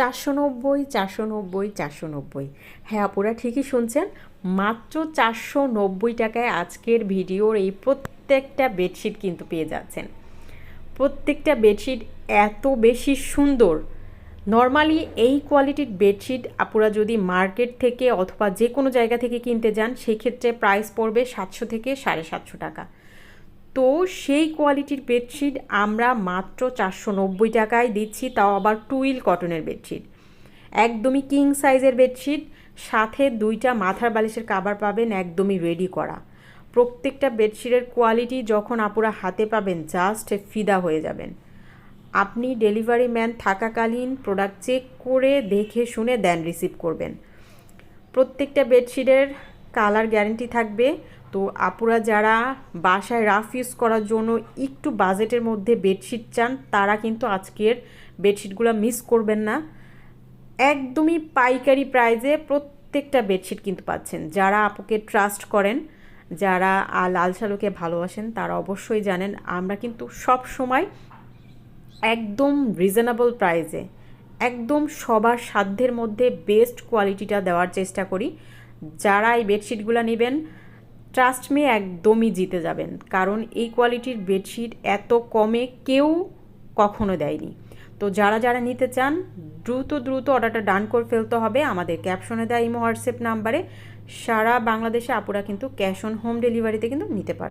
চারশো নব্বই চারশো নব্বই চারশো নব্বই। হ্যাঁ আপুরা ঠিকই শুনছেন। মাত্র চারশো নব্বই টাকায় আজকের ভিডিওর এই প্রত্যেকটা বেডশিট কিন্তু পেয়ে যাচ্ছেন। প্রত্যেকটা বেডশিট এত বেশি সুন্দর। নর্মালি এই কোয়ালিটির বেডশিট আপুরা যদি মার্কেট থেকে অথবা যে কোনো জায়গা থেকে কিনতে যান, সেক্ষেত্রে প্রাইস পড়বে সাতশো থেকে সাড়ে সাতশো টাকা। তো সেই কোয়ালিটির বেডশিট আমরা মাত্র চারশো নব্বই টাকায় দিচ্ছি, তাও আবার টুইল কটনের বেডশিট একদমই কিং সাইজের বেডশিট সাথে দুইটা মাথার বালিশের কাবার পাবেন, একদমই রেডি করা। প্রত্যেকটা বেডশিটের কোয়ালিটি যখন আপুরা হাতে পাবেন জাস্ট ফিদা হয়ে যাবেন। আপনি ডেলিভারি ম্যান থাকাকালীন প্রোডাক্ট চেক করে দেখে শুনে দেন রিসিভ করবেন। প্রত্যেকটা বেডশিটের কালার গ্যারেন্টি থাকবে তো আপুরা যারা বাসায় রাফ ইউজ করার জন্য একটু বাজেটের মধ্যে বেডশিট চান, তারা কিন্তু আজকের বেডশিটগুলো মিস করবেন না। একদমই পাইকারি প্রাইজে প্রত্যেকটা বেডশিট কিন্তু পাচ্ছেন। যারা আপুকে ট্রাস্ট করেন, যারা লাল শালুকে ভালোবাসেন, তারা অবশ্যই জানেন, আমরা কিন্তু সব সময় একদম রিজনেবল প্রাইজে একদম সবার সাধ্যের মধ্যে বেস্ট কোয়ালিটিটা দেওয়ার চেষ্টা করি। যারা এই বেডশিটগুলো নেবেন ট্রাস্ট মে একদমই জিতে যাবেন। কারণ এই কোয়ালিটির বেডশিট এত কমে কেউ কখনো দেয়নি। তো যারা যারা নিতে চান, দ্রুত দ্রুত অর্ডারটা ডান করে ফেলতে হবে। আমাদের ক্যাপশনে দেয় ইমো হোয়াটসঅ্যাপ নাম্বারে সারা বাংলাদেশে আপুরা কিন্তু ক্যাশ অন হোম ডেলিভারিতে কিন্তু নিতে পারে